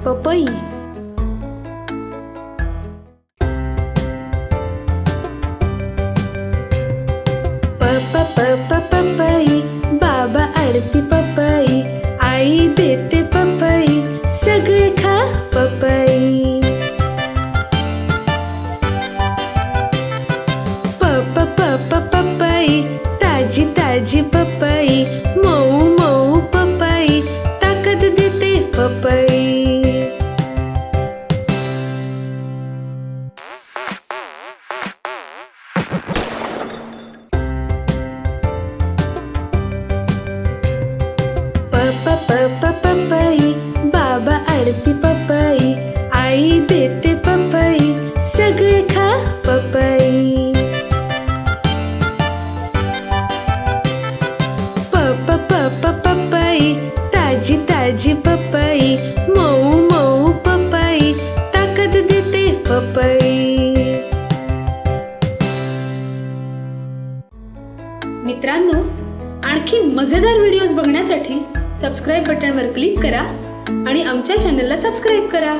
पपई प प प प पपई बाबा आडती पपई आई देते पपई सगळे खा पपई प प प प पपई ताजी ताजी पपई मऊ मऊ पपई ताकद देते पपई पपई बाबा आडती पपई आई देते पपई सगळे खा पपई. प प प प पपई ताजी ताजी पपई मऊ मऊ पपई ताकद देते पपई. मित्रांनो आणखी मजेदार व्हिडिओज बघण्यासाठी सबस्क्राईब बटनवर क्लिक करा आणि आमच्या चॅनलला सबस्क्राईब करा.